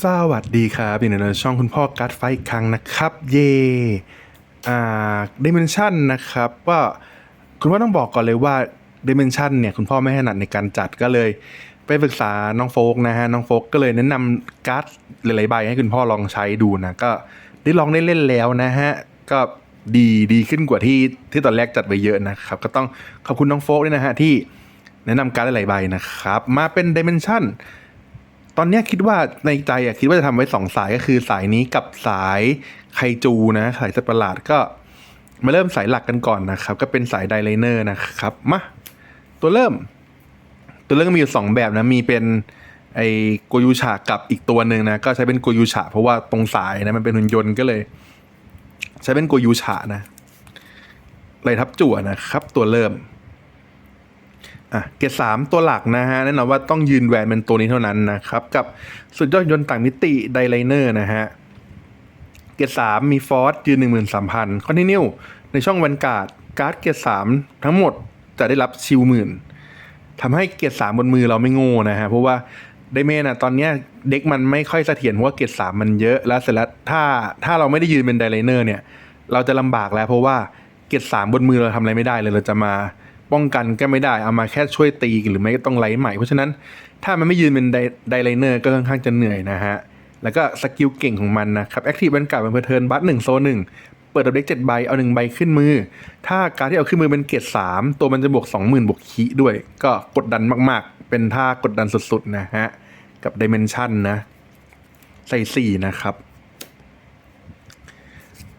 สวัสดีครับอยู่ในช่องคุณพ่อการ์ดไฟอีกครั้งนะครับ เย่อ่าดิเมนชันนะครับว่าคุณพ่อต้องบอกก่อนเลยว่าดิเมนชันเนี่ยคุณพ่อไม่ถนัดในการจัดก็เลย ไปปรึกษาน้องโฟกนะฮะน้องโฟกก็เลยแนะนำการ์ดหลายๆใบให้คุณพ่อลองใช้ดูนะก็ได้ลองได้เล่นแล้วนะฮะก็ดีดีขึ้นกว่าที่ที่ตอนแรกจัดไปเยอะนะครับ ก็ต้องขอบคุณน้องโฟกด้วยนะฮะที่แนะนำการ์ดหลายๆใบนะครับ มาเป็นดิเมนชัน ตอนนี้คิดว่าในใจอะคิดว่าจะทำไว้สองสายก็คือสายนี้กับสายไคจูนะสายสัตว์ประหลาดก็มาเริ่มสายหลักกันก่อนนะครับ ก็เป็นสายไดไลเนอร์นะครับมาตัวเริ่ม ตัวเริ่มมีอยู่สองแบบนะมีเป็นไอโกยูชากับอีกตัวหนึ่งนะก็ใช้เป็นโกยูชาเพราะว่าตรงสายนะมันเป็นหุ่นยนต์ก็เลย ใช้เป็นโกยูชานะไหลทับจั่วนะครับ ตัวเริ่ม อะเกรดสามตัวหลักนะฮะแน่นอนว่าต้องยืนแหวนเป็นตัวนี้เท่านั้นนะครับ กับสุดยอดยนต์ต่างมิติไดไลเนอร์นะฮะเกรดสามมีฟอร์สยืนหนึ่งหมื่นสามพันคอนติเนียในช่องวันการ์ดการ์ดเกรดสามทั้งหมดจะได้รับชิวหมื่นทำให้เกรดสามบนมือเราไม่โง่นะฮะเพราะว่าไดเมนอะตอนเนี้ยเด็กมันไม่ค่อยเสถียรเพราะว่าเกรดสามมันเยอะแล้วเสร็จแล้วถ้าถ้าเราไม่ได้ยืนเป็นไดไลเนอร์เนี่ย เราจะลำบากแล้วเพราะว่าเกรดสามบนมือเราทำอะไรไม่ได้เลยเราจะมา ป้องกันก็ไม่ได้เอามาแค่ช่วยตีหรือไม่ก็ต้องไลท์ใหม่ เพราะฉะนั้นถ้ามันไม่ยืนเป็นไดไลเนอร์ก็ค่อนข้างจะเหนื่อยนะฮะ แล้วก็สกิลเก่งของมันนะครับแอคทีฟบรรกาศเป็นเพอร์เทิร์นบัตหนึ่งโซนหนึ่งเปิดดับเด็กเจ็ดใบเอาหนึ่งใบขึ้นมือ ถ้าการที่เอาขึ้นมือเป็นเกรดสามตัวมันจะบวกสองหมื่นบวกคีด้วย ก็กดดันมากๆ เป็นท่ากดดันสุดๆนะฮะกับดิเมนชันนะใส่สี่นะครับ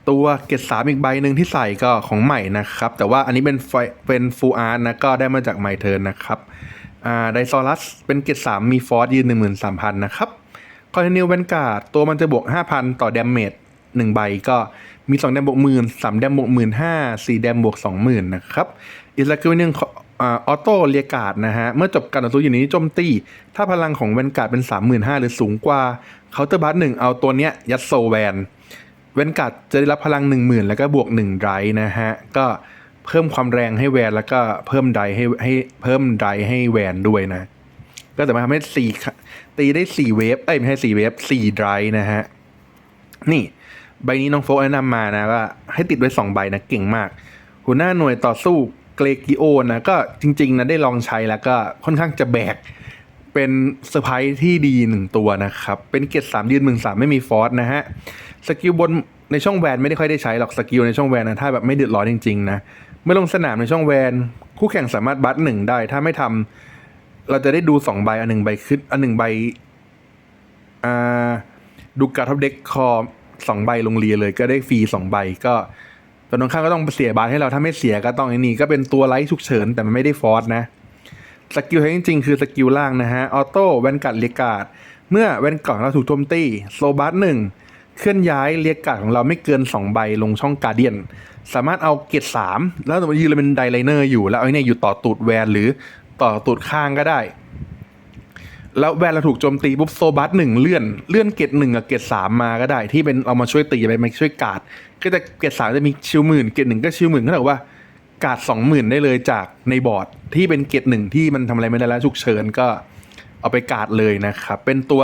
ตัวเกรดสามอีกใบหนึ่งที่ใส่ก็ของใหม่นะครับ แต่ว่าอันนี้เป็นไฟเป็นฟูอาร์นะก็ได้มาจากไมเทิร์นนะครับอ่าไดซอรัสเป็นเกรดสามมีฟอร์สยืนหนึ่งหมื่นสามพันนะครับคอนเทนิวเวนการ์ดตัวมันจะบวกห้าพันต่อดาเมจหนึ่งใบก็มีสองแดมบวกหมื่นสามแดมบวกหมื่นห้าสี่แดมบวกสองหมื่นนะครับอีกสกิลหนึ่งออโต้เรียการ์ดนะฮะ เมื่อจบการต่อสู้อยู่นี้โจมตี ถ้าพลังของแวนการ์ดเป็นสามหมื่นห้าหรือสูงกว่าเคาน์เตอร์บัสหนึ่งเอาตัวเนี้ยยัดโซแวน เวนกัดจะได้รับพลัง 1 0,000 แล้วก็บวก1ไดร์นะฮะ ก็เพิ่มความแรงให้แวนแล้วก็เพิ่มไดรให้ให้เพิ่มไดรให้แวนด้วยนะ ก็จะมาทำให้สี่ตีได้4เวฟเอ้ยไม่ใช่4เวฟ4ไดร์นะฮะ นี่ใบนี้น้องโฟกแนะนำมานะว่าให้ติดไว้2ใบนะเก่งมาก หัวหน้าหน่วยต่อสู้เกรกิโอนะก็จริงๆนะได้ลองใช้แล้วก็ค่อนข้างจะแบกเป็นเซอร์ไพรส์ที่ดีหนึ่งตัวนะครับ เป็นเกรดสามยืนหมื่นสามไม่มีฟอสนะฮะ สกิลบนในช่องแวนไม่ได้ค่อยได้ใช้หรอกสกิลในช่องแวนนะถ้าแบบไม่เดือดร้อนจริงๆนะเมื่อลงสนามในช่องแวน คู่แข่งสามารถบัตหนึ่งได้ ถ้าไม่ทำเราจะได้ดูสองใบอันหนึ่งใบขึ้นอันหนึ่งใบอ่าดูการทับเด็กคอสองใบลงเรียเลย ก็ได้ฟรีสองใบก็ตอนตรงข้ามก็ต้องเสียบาทให้เราถ้าไม่เสียก็ต้องอนี่ก็เป็นตัวไลท์ฉุกเฉินแต่มันไม่ได้ฟอร์สนะสกิลแท้จริงๆคือสกิลล่างนะฮะออโต้แวนกัดเรียกาดเมื่อแวนกัดเราถูกโจมตีโซบัสหนึ่ง เคลื่อนย้ายเรียกกาดของเราไม่เกิน 2 ใบลงช่องการเดียน สามารถเอาเกตสามแล้วสมมติยืนเราเป็นไดไลเนอร์อยู่แล้วเอาเนี่ยอยู่ต่อตูดแวนหรือต่อตูดข้างก็ได้ แล้วแวนเราถูกโจมตีปุ๊บโซบัสหนึ่งเลื่อนเลื่อนเกตหนึ่งกับเกตสามมาก็ได้ ที่เป็นเอามาช่วยตีไปมาช่วยกาด ก็จะเกตสามจะมีชิวหมื่นเกตหนึ่งก็ชิวหมื่นก็เท่ากับว่ากาดสองหมื่นได้เลยจากในบอร์ดที่เป็นเกตหนึ่งที่มันทำอะไรไม่ได้แล้วฉุกเฉินก็เอาไปกาดเลยนะครับเป็นตัว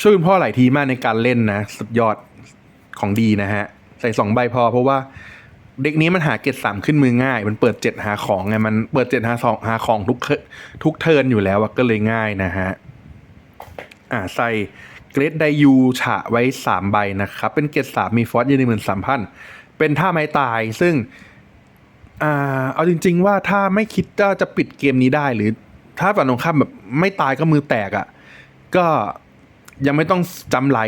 ช่วยคุณพ่อหลายทีมากในการเล่นนะ สุดยอดของดีนะฮะ ใส่สองใบพอเพราะว่าเด็กนี้มันหาเกตสามขึ้นมือง่าย มันเปิดเจ็ดหาของไงมันเปิดเจ็ดหาสองหาของทุกทุกเทิร์นอยู่แล้วก็เลยง่ายนะฮะอ่าใส่เกรดไดยูฉะไว้สามใบนะครับ เป็นเกรดสามมีฟอสยืนหนึ่งหมื่นสามพันเป็นท่าไม้ตายซึ่งอ่าเอาจริง ๆ ว่าถ้าไม่คิดว่าจะปิดเกมนี้ได้หรือถ้าฝั่งตรงข้ามแบบไม่ตายก็มือแตกอะ่ะ ก็ ยังไม่ต้องจำไหล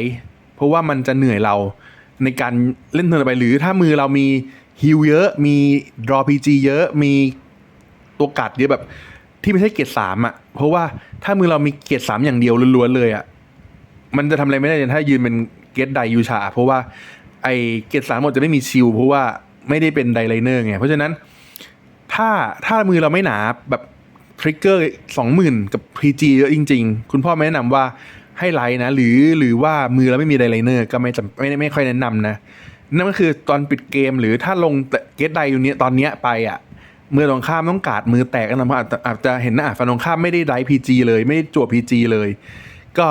เพราะว่ามันจะเหนื่อยเราในการเล่นเทิร์นไปหรือถ้ามือเรามีฮิลเยอะ มีดรอพีจีเยอะมีตัวกัดเยอะแบบที่ไม่ใช่เกียรสามอะ เพราะว่าถ้ามือเรามีเกียรสามอย่างเดียวล้วนๆเลยอะมันจะทำอะไรไม่ได้เลยถ้ายืนเป็นเกตไดยูชา เพราะว่าไอเกตสามหมดจะไม่มีชิลเพราะว่าไม่ได้เป็นไดไลเนอร์ไง เพราะฉะนั้นถ้าถ้ามือเราไม่หนาแบบทริกเกอร์สองหมื่นกับ PG เยอะจริง ๆ คุณพ่อแนะนำว่า ให้ไลท์นะ หรือหรือว่ามือเราไม่มีไดไลเนอร์ก็ไม่จำไม่ไม่ค่อยแนะนำนะนั่นก็คือตอนปิดเกมหรือถ้าลงเกตไดอยู่เนี้ยตอนเนี้ยไปอะมือตรงข้ามต้องกาดมือแตกกันนะเพราะอาจจะอาจจะเห็นนะอะฝั่งตรงข้ามไม่ได้ไดพีจีเลย ไม่ได้จวบพีจีเลย ก็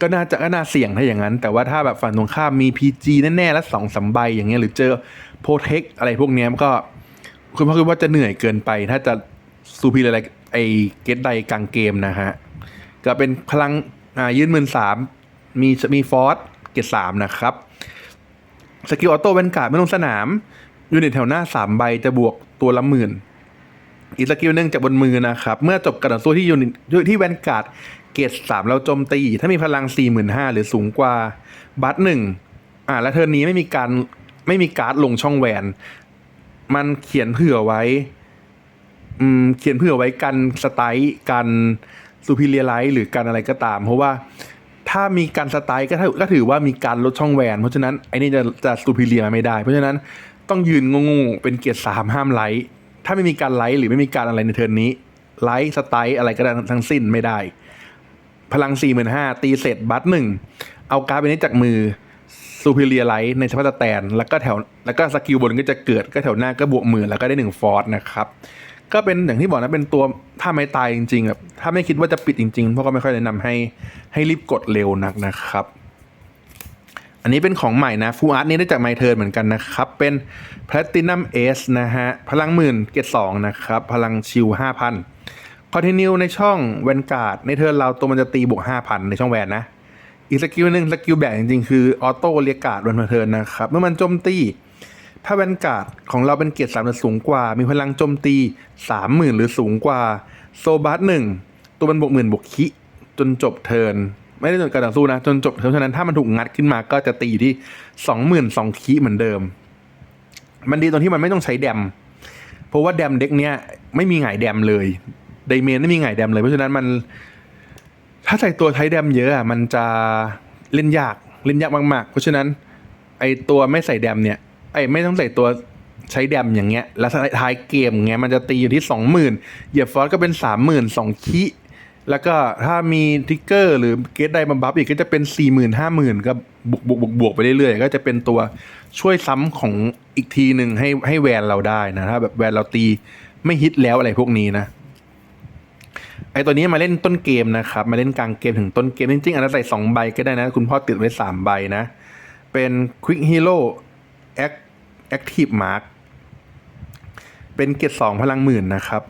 ก็น่าจะก็น่าเสี่ยงถ้าอย่างนั้น แต่ว่าถ้าแบบฝั่งตรงข้ามมี PG แน่ๆ แล้วสองสามใบอย่างเงี้ยหรือเจอโปรเทคอะไรพวกเนี้ยมันก็คุณพ่อคิดว่าจะเหนื่อยเกินไป ถ้าจะซูพีอะไรไอเกตไดกลางเกมนะฮะ ก็เป็นพลัง อ่ายืนหมื่นสามมีมีฟอร์สเกตสามนะครับสกิลออโต้แวนการ์ดไม่ลงสนาม ยูนิตแถวหน้าสามใบจะบวกตัวละหมื่นอีกสกิลหนึ่งจากบนมือนะครับ เมื่อจบการต่อสู้ที่ยูนิตที่แวนการ์ดเกตสามเราโจมตี ถ้ามีพลังสี่หมื่นห้าหรือสูงกว่าบัตหนึ่งอ่าและเทิร์นนี้ไม่มีการไม่มีการ์ดลงช่องแหวน มันเขียนเผื่อไว้ อืม เขียนเผื่อไว้กันสไตล์กัน ซูพิเลียไลท์หรือกันอะไรก็ตาม เพราะว่าถ้ามีการสไตล์ก็ถือก็ถือว่ามีการลดช่องแวน เพราะฉะนั้นไอ้นี่จะจะซูพิเลียไม่ได้ เพราะฉะนั้นต้องยืนงงๆเป็นเกียร์สามห้ามไลท์ถ้าไม่มีการไลท์หรือไม่มีการอะไรในเทิร์นนี้ไลท์สไตล์อะไรก็ได้ทั้งสิ้นไม่ได้ พลัง 4 5 0 0 0ตีเสร็จบัตหนึ่งเอาการ์ดไปนี้จากมือซูพิเลียไลท์ในสภาพสแตน แล้วก็แถวแล้วก็สกิลบนก็จะเกิดก็แถวหน้าก็บวกหมื่นแล้วก็ได้หนึ่งฟอร์สนะครับ ก็เป็นอย่างที่บอกนะเป็นตัวถ้าไม่ตายจริงๆแบบถ้าไม่คิดว่าจะปิดจริงๆเพราะก็ไม่ค่อยแนะนำให้ให้รีบกดเร็วนักนะครับ อันนี้เป็นของใหม่นะฟูอาร์ตนี้ได้จากไมเทิร์นเหมือนกันนะครับ เป็นแพลตินัมเอสนะฮะ พลังหมื่นเกตสองนะครับ พลังชิลห้าพันคอนติเนียในช่องแวนการ์ดในเทิร์นเราตัวมันจะตีบวกห้าพันในช่องแวนนะอีกสกิลหนึ่งสกิลแบกจริงๆ คือออโต้เรียกการ์ดวันเทิร์นนะครับ เมื่อมันโจมตี ถ้าแวนการ์ดของเราเป็นเกียรติสามหรือสูงกว่า มีพลังโจมตีสามหมื่นหรือสูงกว่า โซบัสหนึ่งตัวมันบวกหมื่นบวกคิ จนจบเทิร์นไม่ได้จนการต่อสู้นะ จนจบเทิร์นเท่านั้นถ้ามันถูกงัดขึ้นมาก็จะตีอยู่ที่สองหมื่นสองคิเหมือนเดิม มันดีตรงที่มันไม่ต้องใช้แดม เพราะว่าแดมเด็กเนี้ยไม่มีหงายแดมเลยไดเมนไม่มีหงายแดมเลยเพราะฉะนั้นมัน ถ้าใส่ตัวใช้แดมเยอะอะมันจะเล่นยากเล่นยากมากๆ เพราะฉะนั้น ไอตัวไม่ใส่แดมเนี่ย ไอ้ไม่ต้องใส่ตัวใช้แดมอย่างเงี้ย แล้วท้ายเกมเงี้ยมันจะตีอยู่ที่สองหมื่นเหยียบฟอสก็เป็นสามหมื่นสองคิแล้วก็ถ้ามีทิกเกอร์หรือเกตไดมบัฟอีกก็จะเป็นสี่หมื่นห้าหมื่นก็บวกบวกบวกบวกไปเรื่อยๆ ก็จะเป็นตัวช่วยซ้ำของอีกทีหนึ่งให้ให้แวนเราได้นะถ้าแบบแวนเราตีไม่ฮิตแล้วอะไรพวกนี้นะไอตัวนี้มาเล่นต้นเกมนะครับ มาเล่นกลางเกมถึงต้นเกมจริงๆอาจจะใส่สองใบก็ได้นะ คุณพ่อติดไว้สามใบนะ เป็น Quick Hero Act Active Mark เป็นเกียร์สองพลังหมื่นนะครับ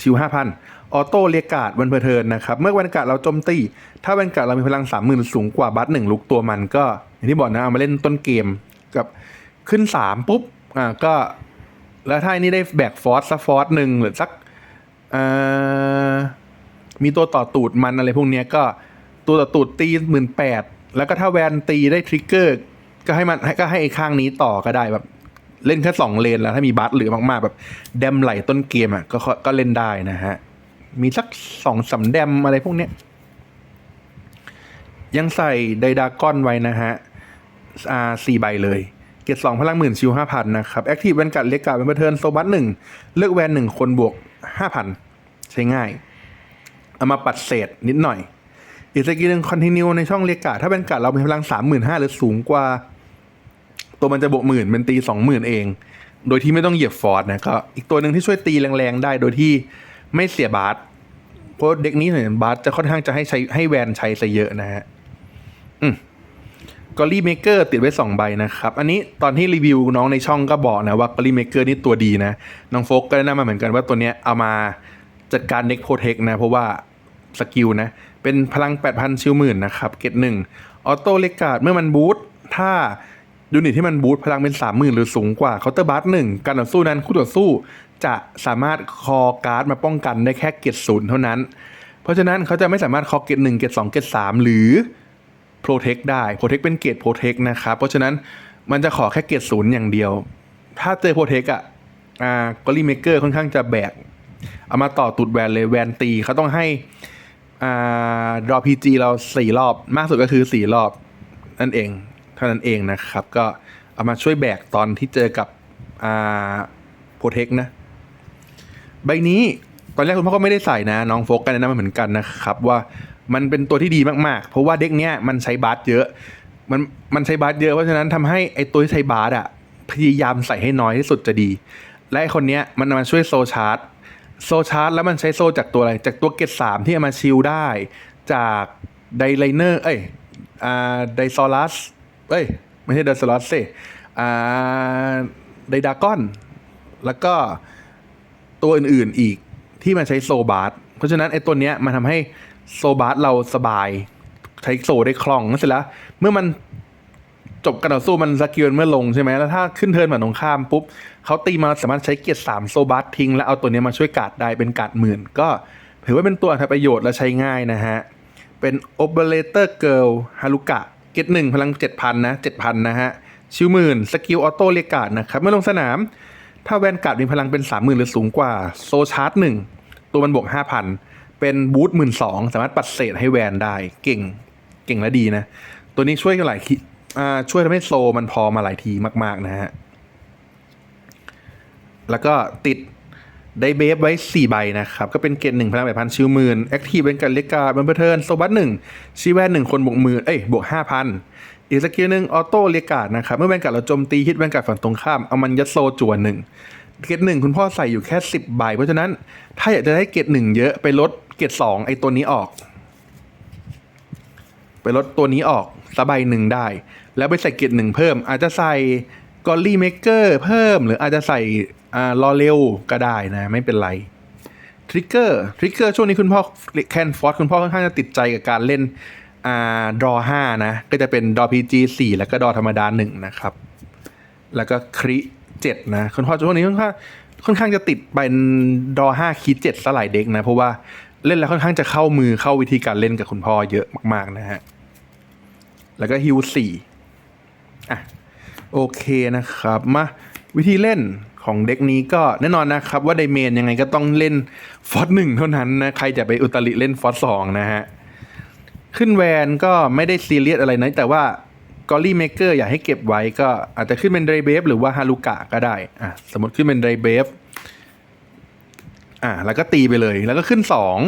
ชิวห้าพันออโต้เรียการ์ดวันเพอเทินนะครับ เมื่อวันกาดเราโจมตี ถ้าวันกาดเรามีพลังสามหมื่นสูงกว่าบัตหนึ่งลุกตัวมันก็ อย่างที่บอกนะเอามาเล่นต้นเกมกับขึ้นสามปุ๊บอ่าก็ แล้วถ้านนี้ได้แบกฟอร์สสักฟอร์สหนึ่งหรือสักอ่ามีตัวต่อตูดมันอะไรพวกนี้ก็ตัวต่อตูดตีหมื่นแปดแล้วก็ถ้าแวนตีได้ทริกเกอร์ก็ให้มันก็ให้ไอ้ข้างนี้ต่อก็ได้แบบ เล่นแค่สองเลนแล้ว ถ้ามีบัตเหลือมากๆ แบบแดมไหลต้นเกมอะก็ก็ก็เล่นได้นะฮะ มีสักสองสามแดมอะไรพวกเนี้ย ยังใส่ไดดาก้อนไว้นะฮะอ่าสี่ใบเลย เกียรสองพลังหมื่นชิวห้าพันนะครับ แอคทีฟแวนกัดเล็กกาเป็นเบอร์เทิร์นโซบัสหนึ่งเลือกแวนหนึ่งคนบวกห้าพันใช้ง่าย เอามาปัดเศษนิดหน่อยอีกสกิลหนึ่งคอนติเนียในช่องเรียกกาถ้าเป็นการดเรามีพลังสามหมื่นห้าหรือสูงกว่า ตัวมันจะบวกหมื่นเป็นตีสองหมื่นเอง โดยที่ไม่ต้องเหยียบฟอร์ดนะก็อีกตัวหนึ่งที่ช่วยตีแรงๆได้โดยที่ไม่เสียบาสเพราะเด็กนี้เนี่ยบาสจะค่อนข้างจะให้ใช้ให้แวนใช้ซะเยอะนะฮะอืมกอลี่เมเกอร์ติดไว้สองใบนะครับ อันนี้ตอนที่รีวิวน้องในช่องก็บอกนะว่ากอลี่เมเกอร์นี่ตัวดีนะ น้องโฟกก็แนะนำมาเหมือนกันว่าตัวเนี้ยเอามาจัดการเน็กโปรเทคนะ เพราะว่าสกิลนะ เป็นพลัง 8,000 ชิวหมื่นนะครับ เกตหนึ่งออโต้เลกาดเมื่อมันบูทถ้า ยูนิตที่มันบูทพลังเป็น 30,000 หรือสูงกว่าเคาน์เตอร์บัสหนึ่งการต่อสู้นั้นคู่ต่อสู้จะสามารถคอการ์ดมาป้องกันได้แค่เกตศูนย์เท่านั้น เพราะฉะนั้นเขาจะไม่สามารถคอเกตหนึ่งเกตสองเกตสามหรือโปรเทคได้โปรเทคเป็นเกรโปรเทคนะครับเพราะฉะนั้นมันจะขอแค่เกรศูนย์อย่างเดียว ถ้าเจอโปรเทคอะอ่ากอลี่เมเกอร์ค่อนข้างจะแบกเอามาต่อตูดแวนเลยแวนตีเขาต้องให้อ่าดรอพีจีเราสี่รอบมากสุดก็คือสี่รอบนั่นเอง เท่านั้นเองนะครับ ก็เอามาช่วยแบกตอนที่เจอกับอ่าโปรเทคนะ ใบนี้ตอนแรกคุณพ่อก็ไม่ได้ใส่นะ น้องโฟกกันแนะนำมาเหมือนกันนะครับว่ามันเป็นตัวที่ดีมากๆ เพราะว่าเด็กเนี้ยมันใช้บาสเยอะ มันมันใช้บาสเยอะเพราะฉะนั้นทำให้ไอตัวที่ใช้บาสอะพยายามใส่ให้น้อยที่สุดจะดี และไอคนเนี้ยมันมาช่วยโซชาร์จโซชาร์จแล้วมันใช้โซจากตัวอะไร จากตัวเกตสามที่เอามาชิลได้ จากไดไลเนอร์เอ้ยอ่าไดซอรัส เอ้ย ไม่ใช่ไดซอรัสสิอ่าไดดากอน แล้วก็ตัวอื่นๆอีกที่มันใช้โซบาร์เพราะฉะนั้นไอ้ตัวเนี้ยมันทำให้โซบาร์เราสบายใช้โซได้คล่องนั่นเสร็จแล้ว เมื่อมันจบการต่อสู้มันสกิลเมื่อลงใช่ไหมแล้วถ้าขึ้นเทิร์นฝั่งตรงข้ามปุ๊บเขาตีมาสามารถใช้เกียร์สามโซบาร์ทิ้ง แล้วเอาตัวนี้มาช่วยกาดได้เป็นกาดหมื่น ก็ถือว่าเป็นตัวอัตประโยชน์และใช้ง่ายนะฮะ เป็น Operator Girl ฮารุกะ เกตหนึ่งพลัง7,000นนะ7,000นนะฮะ ชิวหมื่นสกิลออโต้เรียกการ์ดนะครับ เมื่อลงสนาม ถ้าแวนการ์ดมีพลังเป็น30,000หรือสูงกว่าโซชาร์จหนึ่งตัวมันบวก5,000เป็นบูทหมื่นสองสามารถปัดเศษให้แวนได้เก่งเก่งและดีนะ ตัวนี้ช่วยหลายช่วยทำให้โซมันพอมาหลายทีมาก ๆ นะฮะ แล้วก็ติด ได้เบฟไว้ 4 ใบนะครับ ก็เป็นเกณฑ์หนึ่งพลังแบบพันชิวหมื่นแอคทีฟเป็นการเล็กการ์ดบันเบอร์เทิร์นโซบัตหนึ่งชีแวนหนึ่งคนบวกหมื่นเอ้ยบวกห้าพันอีกสกิลหนึ่งออโต้เรียกาดนะครับ เมื่อแวนการ์ดเราโจมตีฮิตแวนการ์ดฝั่งตรงข้าม เอามันยัดโซจวนหนึ่งเกตหนึ่งคุณพ่อใส่อยู่แค่ 10 ใบ เพราะฉะนั้นถ้าอยากจะได้เกตหนึ่งเยอะไปลดเกตสองไอตัวนี้ออก ไปลดตัวนี้ออกสบายหนึ่งได้ แล้วไปใส่เกียร์หนึ่งเพิ่มอาจจะใส่ กอลลี่เมกเกอร์เพิ่มหรืออาจจะใส่อ่ารอเร็วก็ได้นะ ไม่เป็นไรทริกเกอร์ทริกเกอร์ช่วงนี้คุณพ่อแคนฟอสคุณพ่อค่อนข้างจะติดใจกับการเล่นอ่าดอห้านะ ก็จะเป็นดอพีจีสี่แล้วก็ดอธรรมดาหนึ่งนะครับ แล้วก็คริเจ็ดนะ คุณพ่อช่วงนี้ค่อนข้างค่อนข้างจะติดเป็นดอห้าคีเจ็ดสลายเด็กนะ เพราะว่าเล่นแล้วค่อนข้างจะเข้ามือเข้าวิธีการเล่นกับคุณพ่อเยอะมาก ๆ นะฮะ แล้วก็ฮิวสี่อะ โอเคนะครับมาวิธีเล่นของเด็กนี้ก็แน่นอนนะครับ ว่าไดเมนยังไงก็ต้องเล่นฟอสหนึ่งเท่านั้นนะ ใครจะไปอุตริเล่นฟอสสองนะฮะ ขึ้นแวนก็ไม่ได้ซีเรียสอะไรนะ แต่ว่ากอลลี่เมเกอร์อยากให้เก็บไว้ก็อาจจะขึ้นเป็นไดเบฟหรือว่าฮารุกะก็ได้อะสมมติขึ้นเป็นไดเบฟอะแล้วก็ตีไปเลยแล้วก็ขึ้นสอง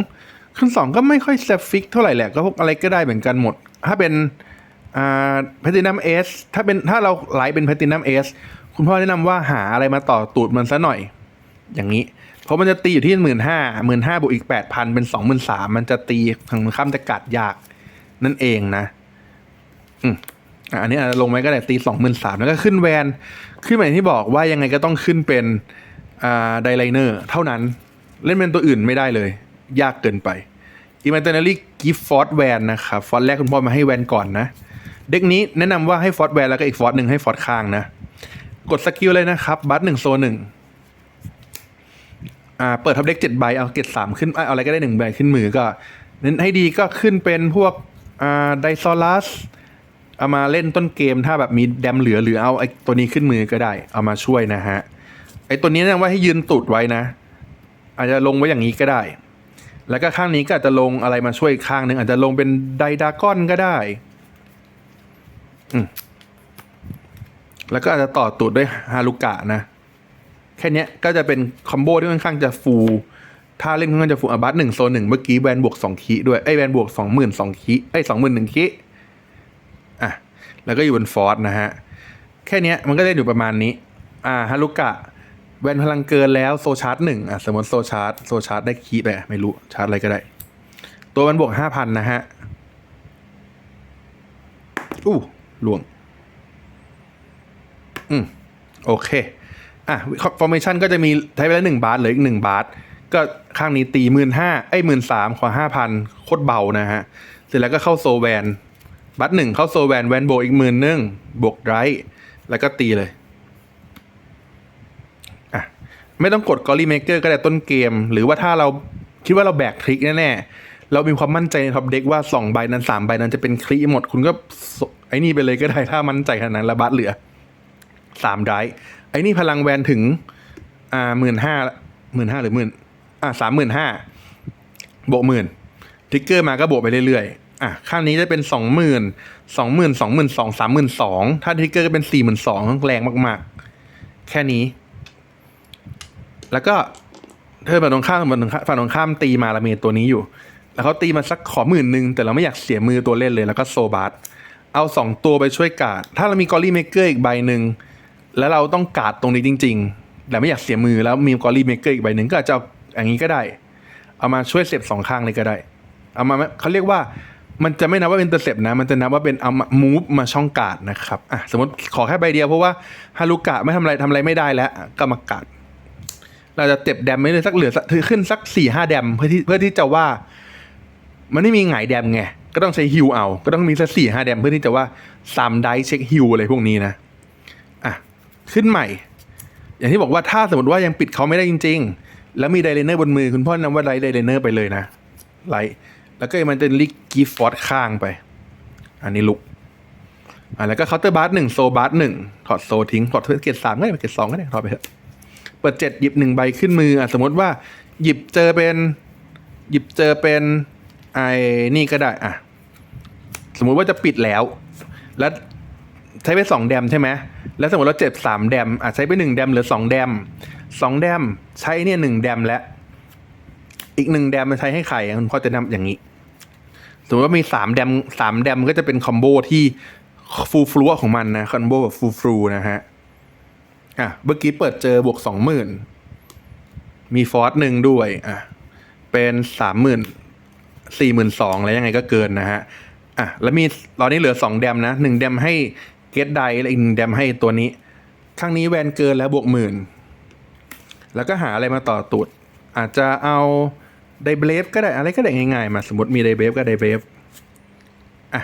ขึ้นสองก็ไม่ค่อยเซฟฟิกเท่าไหร่แหละก็พวกอะไรก็ได้เหมือนกันหมด ถ้าเป็น อ่าแพทินัมเอสถ้าเป็นถ้าเราไลฟ์เป็นแพทินัมเอสคุณพ่อแนะนำว่าหาอะไรมาต่อตูดมันซะหน่อย อย่างนี้ เพราะมันจะตีอยู่ที่หมื่นห้าหมื่นห้าบวกอีกแปดพันเป็นสองหมื่นสามมันจะตีทางข้ามจะกัดยาก นั่นเองนะ อืมอันนี้อาจจะลงไว้ก็ได้ตีสองหมื่นสามแล้วก็ขึ้นแวน ขึ้นมาอย่างที่บอกว่ายังไงก็ต้องขึ้นเป็นอ่าไดไลเนอร์เท่านั้น เล่นเป็นตัวอื่นไม่ได้เลย ยากเกินไป Imaginary Gift Force Van นะครับ ฟอสแรกคุณพ่อมาให้แวนก่อนนะ เด็กนี้แนะนำว่าให้ฟอสแวนแล้วก็อีกฟอสหนึ่งให้ฟอสข้างนะ กดสกิลเลยนะครับบัตหนึ่งโซหนึ่งอ่าเปิดทับเด็กเจ็ดใบเอาเกตสามขึ้นเอาอะไรก็ได้หนึ่งใบขึ้นมือก็ เน้นให้ดีก็ขึ้นเป็นพวกอ่าไดโซลัสเอามาเล่นต้นเกมถ้าแบบมีแดมเหลือหรือเอาไอ้ตัวนี้ขึ้นมือก็ได้ เอามาช่วยนะฮะไอ้ตัวนี้แนะนำว่าให้ยืนตูดไว้นะ อาจจะลงไว้อย่างนี้ก็ได้ แล้วก็ข้างนี้ก็อาจจะลงอะไรมาช่วยอีกข้างหนึ่งอาจจะลงเป็นไดดากอนก็ได้ แล้วก็อาจจะต่อตูดด้วยฮารุกะนะ แค่นี้ก็จะเป็นคอมโบที่ค่อนข้างจะฟูถ้าเล่นค่อนข้างจะฟูอาบัตหนึ่งโซนหนึ่งเมื่อกี้แวนบวกสองคีด้วยไอ้แวนบวกสองหมื่นสองคีไอ้สองหมื่นหนึ่งคีอะแล้วก็อยู่บนฟอร์สนะฮะ แค่นี้มันก็ได้อยู่ประมาณนี้ อ่าฮารุกะแวนพลังเกินแล้วโซชาร์จหนึ่งอะสมมติโซชาร์จโซชาร์จได้คีไปไม่รู้ชาร์จอะไรก็ได้ ตัวมันบวกห้าพันนะฮะอู้ ลวง อืม โอเค อะฟอร์เมชันก็จะมีใช้ไปแล้วหนึ่งบาทเหลืออีกหนึ่งบาท ก็ข้างนี้ตีหมื่นห้าไอ้หมื่นสามขอห้าพันโคตรเบานะฮะ เสร็จแล้วก็เข้าโซแวน บัตหนึ่งเข้าโซแวนแวนโบอีกหมื่นหนึ่งบวกไรแล้วก็ตีเลยอะไม่ต้องกดกอรี่เมเกอร์ก็ได้ต้นเกม หรือว่าถ้าเราคิดว่าเราแบกทริกแน่ๆ เรามีความมั่นใจในท็อปเด็กว่าสองใบนั้นสามใบนั้นจะเป็นคลีหมด คุณก็ไอ้นี่ไปเลยก็ได้ถ้ามั่นใจขนาดนั้นระบัตเหลือสามไดไอ้นี่พลังแวนถึงอ่าหมื่นห้าหมื่นห้าหรือหมื่นอ่าสามหมื่นห้าบวกหมื่นทิกเกอร์มาก็บวกไปเรื่อยๆ อะ ข้างนี้จะเป็นสองหมื่นสองหมื่นสองหมื่นสองสามหมื่นสองถ้าทิกเกอร์ก็เป็นสี่หมื่นสองแรงมากๆ แค่นี้ แล้วก็เธอฝั่งตรงข้ามฝั่งตรงข้ามฝั่งตรงข้ามตีมาละเมตัวนี้อยู่ แล้วเขาตีมาสักขอหมื่นหนึ่งแต่เราไม่อยากเสียมือตัวเล่นเลยแล้วก็โซบาร์เอาสองตัวไปช่วยกาด ถ้าเรามีกอรี่เมเกอร์อีกใบหนึ่งแล้วเราต้องกาดตรงนี้จริง ๆ แต่ไม่อยากเสียมือแล้วมีกอรี่เมเกอร์อีกใบหนึ่งก็อาจจะอย่างนี้ก็ได้ เอามาช่วยเสียบสองข้างเลยก็ได้ เอามาเขาเรียกว่ามันจะไม่นับว่าเป็นเตอร์เซปนะ มันจะนับว่าเป็นเอามามูฟมาช่องกาดนะครับอะสมมติขอแค่ใบเดียวเพราะว่าฮารุกะไม่ทำอะไรทำอะไรไม่ได้แล้วก็มากาดเราจะเต็บแดมไม่เลยสักเหลือขึ้นสักสี่ห้าแดมเพื่อที่เพื่อที่จะว่า มันไม่มีหงายแดมไง ก็ต้องใช้ฮิวเอา ก็ต้องมีสักสี่ห้าแดมเพื่อที่จะว่าสามไดเช็คฮิวอะไรพวกนี้นะ อะ ขึ้นใหม่ อย่างที่บอกว่าถ้าสมมติว่ายังปิดเขาไม่ได้จริง ๆ แล้วมีไดเรเนอร์บนมือคุณพ่อนำว่าไล่ไดเรเนอร์ไปเลยนะไลแล้วก็มันจะลิกกีฟอร์ดข้างไป อันนี้ลุกอะแล้วก็เคาน์เตอร์บาร์หนึ่งโซบาร์หนึ่งถอดโซทิ้งถอดเกตสามก็ได้เกตสองก็ได้ถอดไปเถอะเปิดเจ็ดหยิบหนึ่งใบขึ้นมืออะสมมติว่าหยิบเจอเป็น หยิบเจอเป็น ไอ้นี่ก็ได้อะสมมุติว่าจะปิดแล้ว แล้วใช้ไปสองแดมใช่ไหมแล้วสมมติเราเจ็บสามแดมอะใช้ไปหนึ่งแดมเหลือสองแดมสองแดมใช้เนี่ยหนึ่งแดมแล้วอีกหนึ่งแดมมาใช้ให้ไข่อะคุณพ่อจะนำอย่างนี้ สมมติว่ามีสามแดมสามแดมก็จะเป็นคอมโบที่ฟูลฟลัวของมันนะคอมโบแบบฟูลฟลูนะฮะอะเมื่อกี้เปิดเจอบวกสองหมื่นมีฟอสหนึ่งด้วยอะเป็นสามหมื่น สี่หมื่นสองแล้วยังไงก็เกินนะฮะอะแล้วมีตอนนี้เหลือสองแดมนะหนึ่งแดมให้เกตไดและอีกหนึ่งแดมให้ตัวนี้ครั้งนี้แวนเกินแล้วบวกหมื่นแล้วก็หาอะไรมาต่อตูด อาจจะเอาไดเบรฟก็ได้อะไรก็ได้ง่ายๆมาสมมติมีไดเบรฟก็ไดเบรฟอะ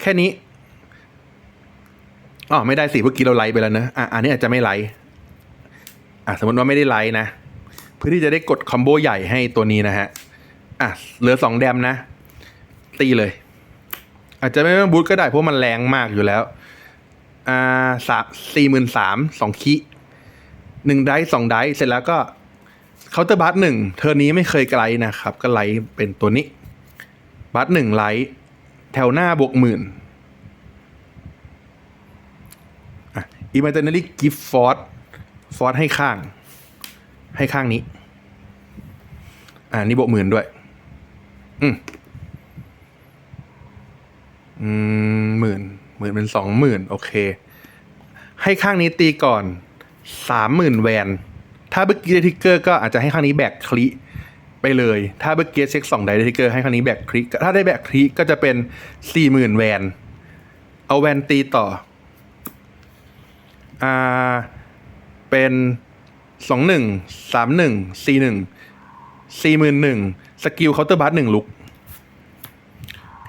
แค่นี้อ๋อไม่ได้สิเมื่อกี้เราไลฟ์ไปแล้วนะอะอันนี้อาจจะไม่ไลฟ์อะสมมติว่าไม่ได้ไลฟ์นะ เพื่อที่จะได้กดคอมโบใหญ่ให้ตัวนี้นะฮะ อะเหลือสองแดมนะ ตีเลย อาจจะไม่ต้องบูทก็ได้เพราะมันแรงมากอยู่แล้ว อ่าสามสี่หมื่นสามสองคิหนึ่งได้สองได้เสร็จแล้วก็เคาน์เตอร์บัตหนึ่งเทอร์นี้ไม่เคยไกลนะครับ ก็ไลเป็นตัวนี้ บัตหนึ่งไลแถวหน้าบวกหมื่นอะ imaginary gift force force ให้ข้าง ให้ข้างนี้ อ่านี่บวกหมื่นด้วย อืมอืมหมื่นหมื่นเป็นสองหมื่นโอเค ให้ข้างนี้ตีก่อนสามหมื่นแวน ถ้าเบอร์กี้ได้ทิกเกอร์ก็อาจจะให้ข้างนี้แบกคลิไปเลย ถ้าเบอร์กี้เช็คสองไดได้ทิกเกอร์ให้ข้างนี้แบกคลิถ้าได้แบกคลิก็จะเป็นสี่หมื่นแวน เอาแวนตีต่อ อ่า เป็นสองหนึ่งสามหนึ่งสี่หนึ่งสี่หมื่นหนึ่ง สกิลเคาน์เตอร์บัสหนึ่งลุก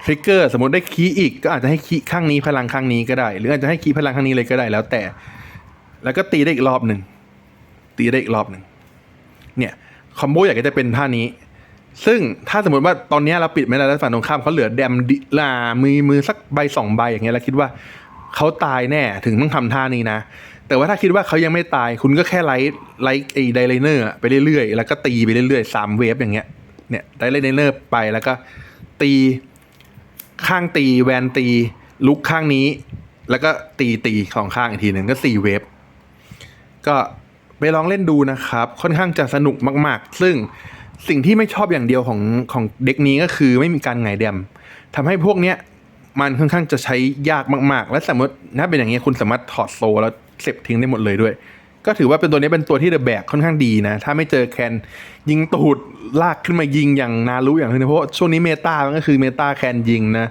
ทริกเกอร์สมมติได้คีอีก ก็อาจจะให้คีข้างนี้พลังข้างนี้ก็ได้ หรืออาจจะให้คีพลังข้างนี้เลยก็ได้แล้วแต่ แล้วก็ตีได้อีกรอบหนึ่งตีได้อีกรอบหนึ่งเนี่ยคอมโบอยากจะเป็นท่านี้ ซึ่งถ้าสมมติว่าตอนนี้เราปิดไม่ได้แล้วฝั่งตรงข้ามเขาเหลือแดมดิลามือมือสักใบสองใบอย่างเงี้ยแล้วคิดว่าเขาตายแน่ถึงต้องทำท่านี้นะ แต่ว่าถ้าคิดว่าเขายังไม่ตายคุณก็แค่ไลท์ไลท์ไอ้ไดไลเนอร์ไปเรื่อยๆ แล้วก็ตีไปเรื่อยๆสามเวฟอย่างเงี้ย เนี่ยไดไลเนอร์ไปแล้วก็ตีข้างตีแวนตีลุกข้างนี้ แล้วก็ตีตีของข้างอีกทีหนึ่งก็สี่เวฟก็ไปลองเล่นดูนะครับ ค่อนข้างจะสนุกมาก ๆ ซึ่งสิ่งที่ไม่ชอบอย่างเดียวของของเด็กนี้ก็คือไม่มีการไงายแดมทำให้พวกเนี้ยมันค่อนข้างจะใช้ยากมาก ๆ และสมมติถ้าเป็นอย่างเงี้ยคุณสามารถถอดโซแล้วเสร็จทิ้งได้หมดเลยด้วย ก็ถือว่าเป็นตัวนี้เป็นตัวที่เดอะแบกค่อนข้างดีนะ ถ้าไม่เจอแคนยิงตูดลากขึ้นมายิงอย่างนารู้อย่างนี้เพราะช่วงนี้เมตามันก็คือเมตาแคนยิงนะ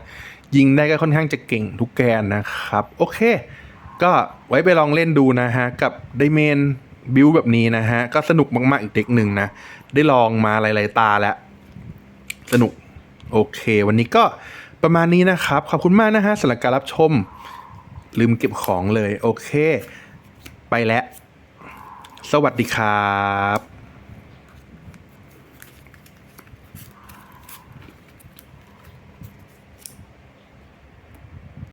ยิงได้ก็ค่อนข้างจะเก่งทุกแกนนะครับ โอเค ก็ไว้ไปลองเล่นดูนะฮะ กับไดเมนบิวแบบนี้นะฮะ ก็สนุกมาก ๆ อีกเด็กหนึ่งนะ ได้ลองมาหลายๆตาแล้ว สนุก โอเค วันนี้ก็ประมาณนี้นะครับ ขอบคุณมากนะฮะสำหรับการรับชม ลืมเก็บของเลย โอเค ไปแล้ว สวัสดีครับ